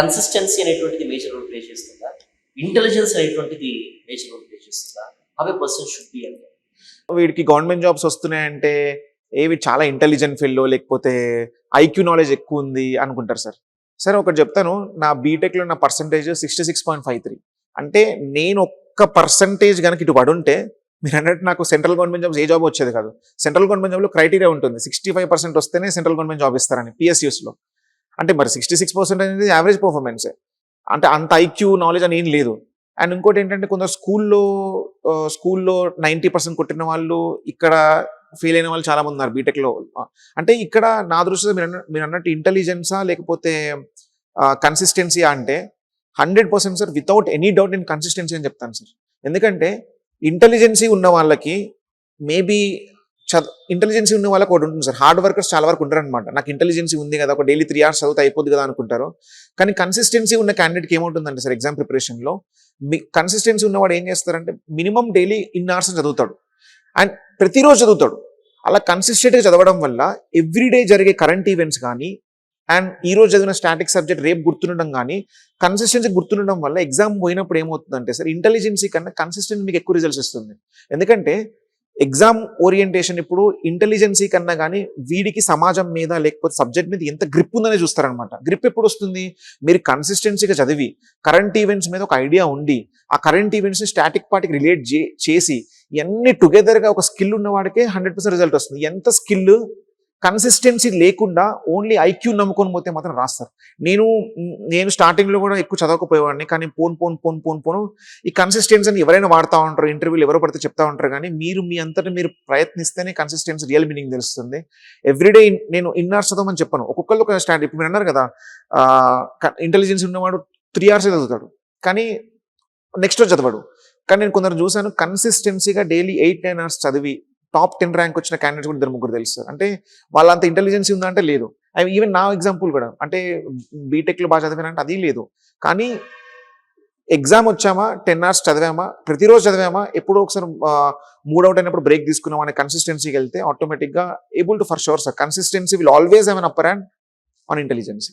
Consistency అనేటువంటిది major role play చేస్తుందా? Intelligence అనేటువంటిది మేజర్ రోల్ ప్లే చేస్తుందా? అవే పర్సన్ షుడ్ బి అంటే వీడికి గవర్నమెంట్ జాబ్స్ వస్తున్నాయంటే ఏవి చాలా ఇంటెలిజెంట్ ఫీల్డ్ లేకపోతే ఐక్యూ నాలెడ్జ్ ఎక్కువ ఉంది అనుకుంటారు సార్. సార్ ఒకటి చెప్తాను నా బీటెక్లో నా percentage sixty six point five three అంటే నేను ఒక్క పర్సంటేజ్ కనుక ఇటు పడుంటే మీరు అన్నట్టు నాకు సెంట్రల్ గవర్నమెంట్ జాబ్స్ ఏ జాబ్ వచ్చేది కాదు. సెంట్రల్ గవర్నమెంట్ జాబ్లో క్రైటీరియా ఉంటుంది. సిక్స్టీ ఫైవ్ పర్సెంట్ వస్తేనే సెంట్రల్ గవర్నమెంట్ జాబ్ ఇస్తారని పిఎస్యూస్లో అంటే మరి సిక్స్టీ సిక్స్ పర్సెంట్ అనేది యావరేజ్ పర్ఫార్మెన్సే అంటే అంత ఐక్యూ నాలెడ్జ్ అని ఏం లేదు. అండ్ ఇంకోటి ఏంటంటే కొందరు స్కూల్లో స్కూల్లో నైంటీ పర్సెంట్ కొట్టిన వాళ్ళు ఇక్కడ ఫెయిల్ అయిన వాళ్ళు చాలా మంది ఉన్నారు బీటెక్లో అంటే ఇక్కడ నా దృష్టిలో మీరు మీరు అన్నట్టు ఇంటెలిజెన్సా లేకపోతే కన్సిస్టెన్సీ అంటే hundred percent sir without any doubt నేను కన్సిస్టెన్సీ అని చెప్తాను సార్ ఎందుకంటే ఇంటెలిజెన్సీ ఉన్న వాళ్ళకి మేబీ చద ఇంటెలిజెన్సీ ఉన్న వాళ్ళకి ఒకటి ఉంటుంది సార్. హార్డ్ వర్కర్స్ చాలా వరకు ఉంటారు అనమాట నాకు ఇంటెలిజెన్సీ ఉంది కదా ఒక డైలీ త్రీ అవర్స్ చదివితే అయిపోద్ది కదా అనుకుంటారు. కానీ కన్సిస్టెన్సీ ఉన్న క్యాండిడేట్కి ఏముంటుందంటే సార్ ఎగ్జామ్ ప్రిపరేషన్లో మీ కన్సిస్టెన్సీ ఉన్నవాడు ఏం చేస్తారంటే మినిమం డైలీ ఇన్ అవర్స్ చదువుతాడు. అండ్ ప్రతిరోజు చదువుతాడు. అలా కన్సిస్టెంట్గా చదవడం వల్ల ఎవ్రీడే జరిగే కరెంట్ ఈవెంట్స్ కానీ అండ్ ఈ రోజు చదివిన స్టాటిక్ సబ్జెక్ట్ రేపు గుర్తుండడం కానీ కన్సిస్టెన్సీ గుర్తుండడం వల్ల ఎగ్జామ్ పోయినప్పుడు ఏమవుతుందంటే సార్ ఇంటెలిజెన్సీ కన్నా కన్సిస్టెంట్ మీకు ఎక్కువ రిజల్ట్స్ ఇస్తుంది ఎందుకంటే ఎగ్జామ్ ఓరియంటేషన్ ఇప్పుడు ఇంటెలిజెన్సీ కన్నా కానీ వీడికి సమాజం మీద లేకపోతే సబ్జెక్ట్ మీద ఎంత గ్రిప్ ఉందనే చూస్తారనమాట గ్రిప్ ఎప్పుడు వస్తుంది? మీరు కన్సిస్టెన్సీగా చదివి కరెంట్ ఈవెంట్స్ మీద ఒక ఐడియా ఉండి ఆ కరెంట్ ఈవెంట్స్ని స్టాటిక్ పార్టీకి రిలేట్ చేసి ఇవన్నీ టుగెదర్గా ఒక స్కిల్ ఉన్న వాడికే హండ్రెడ్ పర్సెంట్ రిజల్ట్ వస్తుంది. ఎంత స్కిల్ కన్సిస్టెన్సీ లేకుండా ఓన్లీ ఐక్యూ నమ్ముకొని పోతే మాత్రం రాస్తారు. నేను నేను స్టార్టింగ్లో కూడా ఎక్కువ చదవకపోయేవాడిని కానీ phone phone phone phone phone. ఈ కన్సిస్టెన్సీని ఎవరైనా వాడుతూ ఉంటారు ఇంటర్వ్యూలు ఎవరో పడితే చెప్తా ఉంటారు కానీ మీరు మీ అంతటా మీరు ప్రయత్నిస్తేనే కన్సిస్టెన్సీ రియల్ మీనింగ్ తెలుస్తుంది. ఎవ్రీడే నేను ఇన్నర్స్ చదవమని చెప్పాను. ఒక్కొక్కరు ఒక స్టాండ్ ఇప్పుడు మీరు అన్నారు కదా ఇంటెలిజెన్స్ ఉన్నవాడు త్రీ అవర్స్ చదువుతాడు కానీ నెక్స్ట్ రోజు చదవడు. కానీ నేను కొందరు చూశాను కన్సిస్టెన్సీగా డైలీ ఎయిట్ నైన్ అవర్స్ చదివి టాప్ టెన్ ర్యాంక్ వచ్చిన క్యాండిడేట్స్ కూడా ఇద్దరు ముగ్గురు తెలుస్తారు అంటే వాళ్ళంత ఇంటెలిజెన్సీ ఉందంటే లేదు. ఈవెన్ నా ఎగ్జాంపుల్ కూడా అంటే బీటెక్లో బాగా చదివానంటే అది లేదు. కానీ ఎగ్జామ్ వచ్చామా టెన్ అవర్స్ చదివామా ప్రతిరోజు చదివామా ఎప్పుడో ఒకసారి మూడ్ అవుట్ అయినప్పుడు బ్రేక్ తీసుకున్నాం అనే కన్సిస్టెన్సీకి వెళ్తే ఆటోమేటిక్గా able to for sure sir consistency will always have an upper hand on intelligence